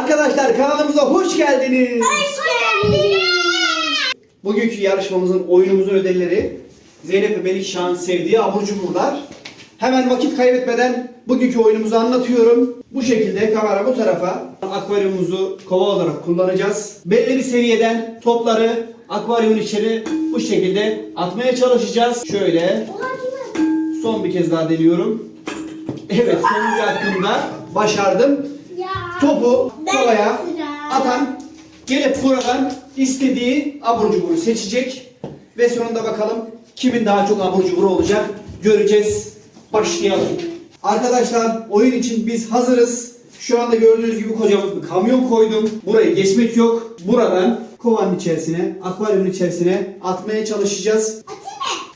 Arkadaşlar kanalımıza hoş geldiniz. Hoş geldiniz. Bugünkü yarışmamızın oyunumuzun ödülleri Zeynep ve Melik Şah'ın sevdiği abur cuburlar. Hemen vakit kaybetmeden bugünkü oyunumuzu anlatıyorum. Bu şekilde kamera bu tarafa akvaryumumuzu kova olarak kullanacağız. Belli bir seviyeden topları akvaryumun içeri bu şekilde atmaya çalışacağız. Şöyle son bir kez daha deniyorum. Evet sonuncu hakkımda başardım. Topu kovaya atan gelip buradan istediği abur cuburu seçecek ve sonunda bakalım kimin daha çok abur cuburu olacak göreceğiz. Başlayalım. Arkadaşlar oyun için biz hazırız. Şu anda gördüğünüz gibi kocaman bir kamyon koydum. Burayı geçmek yok. Buradan kovanın içerisine, akvaryumun içerisine atmaya çalışacağız.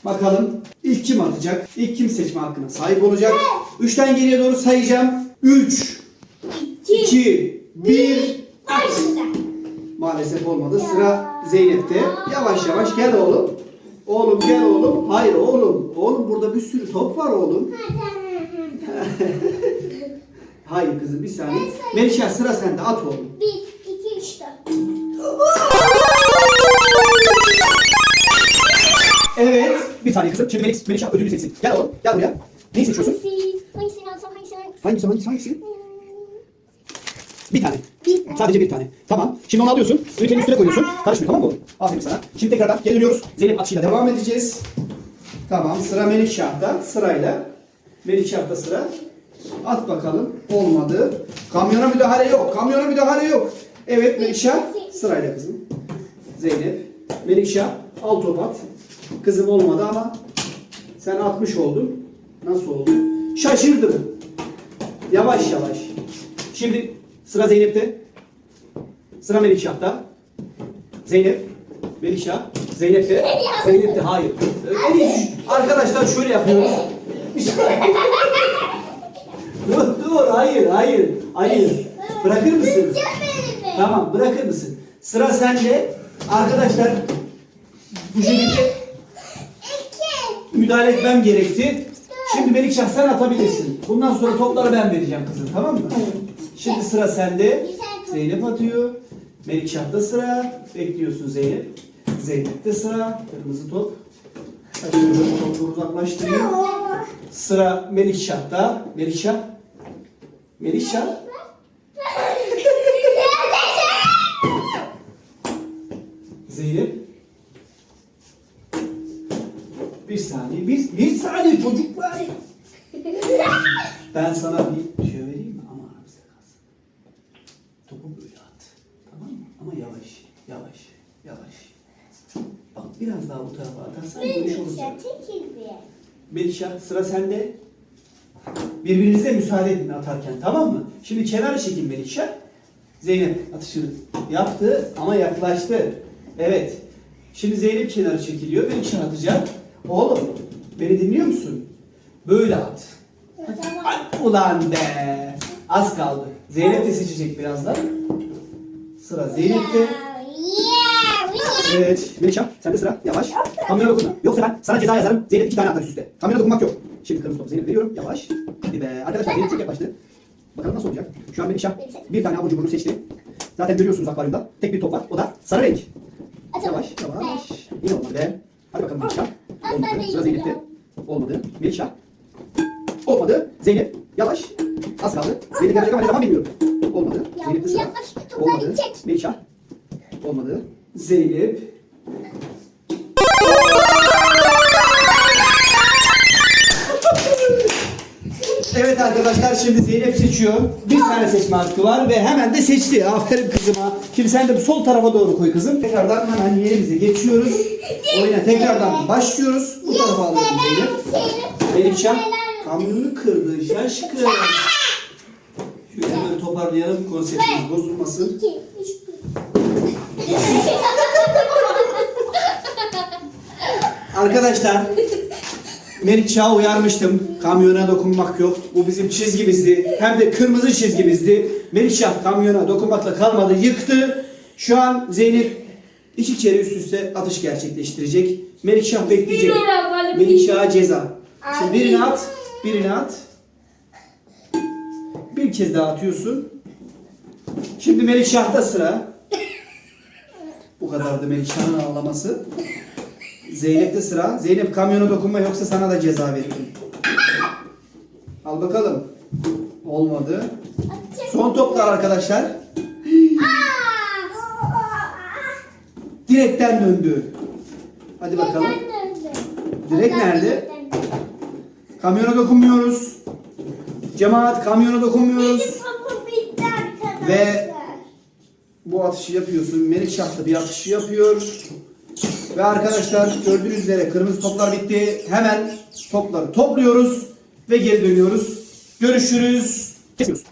Bakalım ilk kim atacak? İlk kim seçme hakkına sahip olacak? Üçten geriye doğru sayacağım. 3, İki. 2, 1. Başla. Maalesef olmadı. Sıra Zeynep'te. Yavaş yavaş gel oğlum. Oğlum gel oğlum. Hayır oğlum. Oğlum burada bir sürü top var oğlum. Hayır kızım bir saniye. Melişah sıra sende at oğlum. Bir, iki, üç, dört. Evet. Bir saniye kızım. Şimdi Melik, Melişah ödülünü seçsin. Gel oğlum. Gel buraya. Neyi seçiyorsun? Hangisi? Hangisini alsam? Hangisi hangisi hangisi? Bir tane. Bir. Sadece bir tane. Tamam. Şimdi onu alıyorsun. Ülkenin üstüne koyuyorsun. Karışmıyor tamam mı? Aferin sana. Şimdi tekrardan geri dönüyoruz. Zeynep atışıyla devam edeceğiz. Tamam. Sıra Melikşah'ta. Sırayla. Melikşah'ta sıra. At bakalım. Olmadı. Kamyona müdahale yok. Kamyona müdahale yok. Evet Melikşah. Sırayla kızım. Zeynep. Melikşah. Al top at. Kızım olmadı ama sen atmış oldun. Nasıl oldu? Şaşırdım. Yavaş yavaş. Şimdi sıra Zeynep'te. Sıra Melikşah'ta. Zeynep, Melikşah, Zeynep'te. Zeynep'te hayır. İyi arkadaşlar şöyle yapıyoruz. dur dur hayır hayır hayır. Bırakır mısın? Tamam bırakır mısın? Sıra sende. Arkadaşlar bu şekilde müdahale etmem gerekti. Şimdi Melikşah sen atabilirsin. Bundan sonra topları ben vereceğim kızım tamam mı? Şimdi sıra sende. Zeynep atıyor. Melikşah'ta sıra. Bekliyorsun Zeynep. Zeynep'te sıra. Kırmızı top. Açıyorum. Topu uzaklaştırayım. Sıra Melikşah'ta. Melikşah. Melikşah. Zeynep. Bir saniye. Bir, bir saniye çocuklar. Ben sana bir tüyo vereyim mi? Ama aramızda kalsın. Topu böyle at. Tamam mı? Ama yavaş. Yavaş. Yavaş. Bak biraz daha atarsan bu iş olacak. Melişah sıra sende. Birbirinize müsaade edin atarken tamam mı? Şimdi kenar çekin Melişah. Zeynep atışını yaptı ama yaklaştı. Evet. Şimdi Zeynep kenara çekiliyor. Melişah atacak. Oğlum beni dinliyor musun? Böyle at. Ay, ulan be. Az kaldı. Zeynep de seçecek birazdan. Sıra Zeynep'te. Evet. Melihcan sen de sıra. Yavaş. Kamyona dokunma. Yoksa ben sana ceza yazarım. Zeynep iki tane atar üst üste. Kamyona dokunmak yok. Şimdi kırmızı topu Zeynep veriyorum. Yavaş. Hadi be. Arkadaşlar Zeynep çok yaklaştı. Bakalım nasıl olacak. Şu an Melihcan bir tane abur cuburunu seçti. Zaten görüyorsunuz akvaryumda. Tek bir top var. O da sarı renk. Yavaş yavaş. Yine olmadı be. Hadi bakalım. Ben Olmadı. Sıra. Zeynep'te. Olmadı. Melihcan. Olmadı. Zeynep. Yavaş. Az kaldı. Zeynep yapacak ama ne zaman bilmiyorum. Olmadı. Zeynep'te sıra. Olmadı. Melihcan. Olmadı. Zeynep. Evet arkadaşlar şimdi Zeynep seçiyor. Bir tane seçme hakkı var ve hemen de seçti. Aferin kızıma. Şimdi sen de sol tarafa doğru koy kızım. Tekrardan hemen yerimize geçiyoruz. Oyuna tekrardan başlıyoruz. Bu tarafa alıyorum Zeynep. Melihcan kamyonu kırdı şaşkın. Şöyle hemen toparlayalım konseptimiz bozulmasın. İki, üç. Arkadaşlar Melik Çağ'ı uyarmıştım. Kamyona dokunmak yok. Bu bizim çizgimizdi. Hem de kırmızı çizgimizdi. Melik Çağ kamyona dokunmakla kalmadı. Yıktı. Şu an Zeynep iki kere üst üste atış gerçekleştirecek. Melik Şah bekleyecek. Melik Şah'a ceza. Şimdi birini at. Birini at. Bir kez daha atıyorsun. Şimdi Melikşah'ta sıra. Bu kadardı Melikşah'ın ağlaması. Zeynep'te sıra. Zeynep kamyona dokunma yoksa sana da ceza veririm. Al bakalım. Olmadı. Son toplar arkadaşlar. Direkten döndü. Hadi bakalım. Direk nerede? Kamyona dokunmuyoruz. Cemaat kamyona dokunmuyoruz. Ve- Bu atışı yapıyorsun. Melikşah da bir atışı yapıyor. Ve arkadaşlar gördüğünüz üzere kırmızı toplar bitti. Hemen topları topluyoruz ve geri dönüyoruz. Görüşürüz. Kesiyoruz.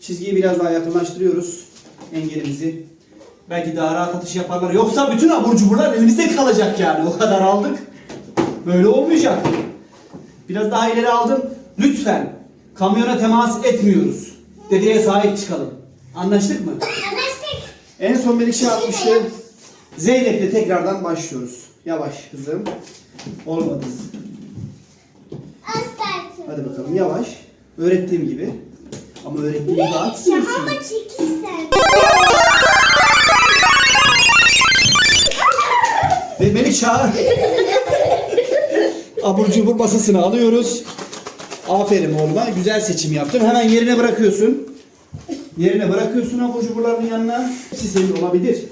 Çizgiyi biraz daha yakınlaştırıyoruz. Engelimizi. Belki daha rahat atış yaparlar. Yoksa bütün abur cuburlar elimizde kalacak yani. O kadar aldık. Böyle olmayacak. Biraz daha ileri aldım. Lütfen kamyona temas etmiyoruz. Dedeye sahip çıkalım. Anlaştık mı? Anlaştık. En son Melikşah atmıştı. Zeynep'le tekrardan başlıyoruz. Yavaş kızım. Olmadı. Hadi bakalım yavaş. Öğrettiğim gibi. Ama öğrettiğim gibi atmıyorsun. Şahama çekilsen. Ve Melikşah abur cubur masasını alıyoruz. Aferin oğluma. Güzel seçim yaptın. Hemen yerine bırakıyorsun. Yerine bırakıyorsun abur cuburların yanına. Hepsi senin olabilir.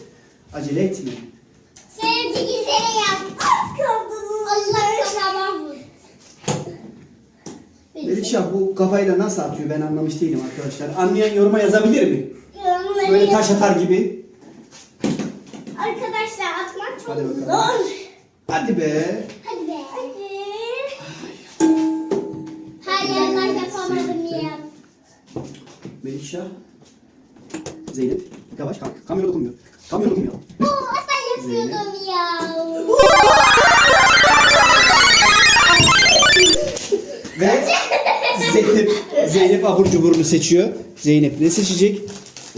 Acele etme. Sevgi güzel yap. Az kaldı. Allah tamam? Melikşah bu kafayla nasıl atıyor ben anlamış değilim arkadaşlar. Anlayan yoruma yazabilir mi? Böyle taş atar gibi. Arkadaşlar atmak çok Hadi bakalım. zor. Hadi be. Ya. Melikşah. Zeynep. Yavaş kalk. Kamera dokunmuyor. Kamera dokunmuyor. Oo, asla yapıyordum ya. Ve Zeynep, Zeynep abur cuburunu seçiyor. Zeynep ne seçecek?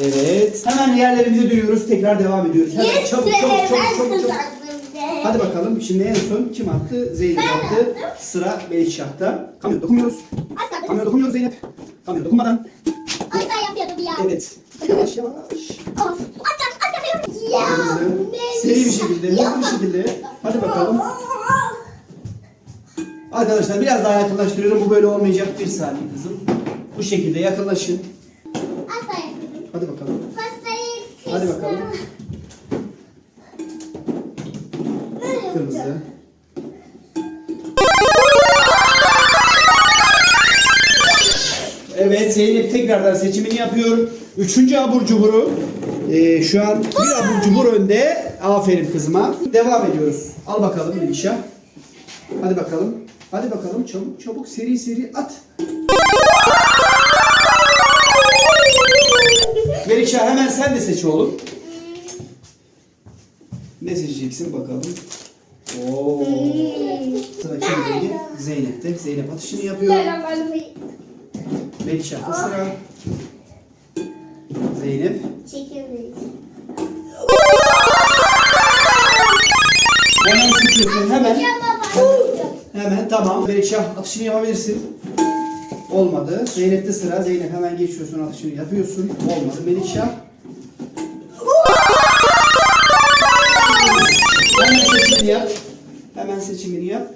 Evet. Hemen yerlerimize dönüyoruz. Tekrar devam ediyoruz. Hemen çabuk çabuk çabuk çabuk çabuk. Hadi bakalım. Şimdi en son kim attı? Zeynep Ben attı. Sıra Melikşah'ta. Kamera dokunmuyoruz. Kamera dokunmuyoruz Zeynep. Kamera dokunmadan. Asla yapıyordum ya. Evet. Yavaş yavaş. Of. Ya. Seri bir şekilde, hızlı bir şekilde. Hadi bakalım. Arkadaşlar biraz daha yakınlaştırıyorum. Bu böyle olmayacak. Bir saniye kızım. Bu şekilde yakınlaşın. Hadi bakalım. Hadi bakalım. Zeynep tekrardan seçimini yapıyor. Üçüncü abur cuburu. Ee, şu an bir abur cubur önde. Aferin kızıma. Devam ediyoruz. Al bakalım Melişah. Hadi bakalım. Hadi bakalım çabuk çabuk seri seri at. Melişah hemen sen de seç oğlum. Ne seçeceksin bakalım. Oo. Sıra kimdeydi? Zeynep'te. Zeynep atışını yapıyor. Melişah'ta sıra. Zeynep. Çekebiliriz. Hemen seçiyorsun hemen. Hemen tamam. Melişah atışını yapabilirsin. Olmadı. Zeynep'te sıra. Zeynep hemen geçiyorsun atışını yapıyorsun. Olmadı. Melişah. Hemen seçimini yap. Hemen seçimini yap.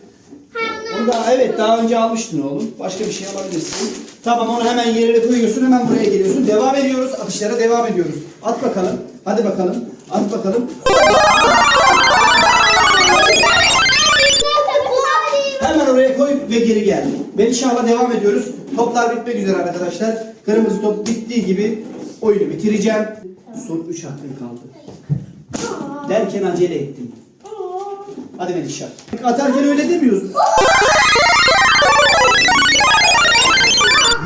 Onu da evet daha önce almıştın oğlum. Başka bir şey alabilirsin. Tamam onu hemen yerine koyuyorsun. Hemen buraya geliyorsun. Devam ediyoruz. Atışlara devam ediyoruz. At bakalım. Hadi bakalım. At bakalım. Hemen oraya koy ve geri gel. Melişah'la devam ediyoruz. Toplar bitmek üzere arkadaşlar. Kırmızı top bittiği gibi oyunu bitireceğim. Son 3 hakkın kaldı. Derken acele ettim. Hadi Melişah. Atarken öyle demiyorsun.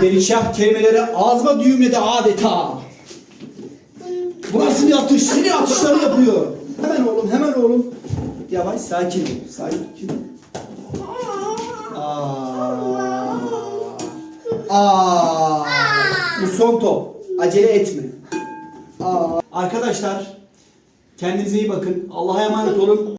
Melişah kelimeleri ağzıma düğümledi adeta. Bu nasıl bir atış? Seni atışları yapıyor. Hemen oğlum, hemen oğlum. Yavaş, sakin. Sakin ol. Aa. Aa. Bu son top. Acele etme. Aa. Arkadaşlar Kendinize iyi bakın. Allah'a emanet olun.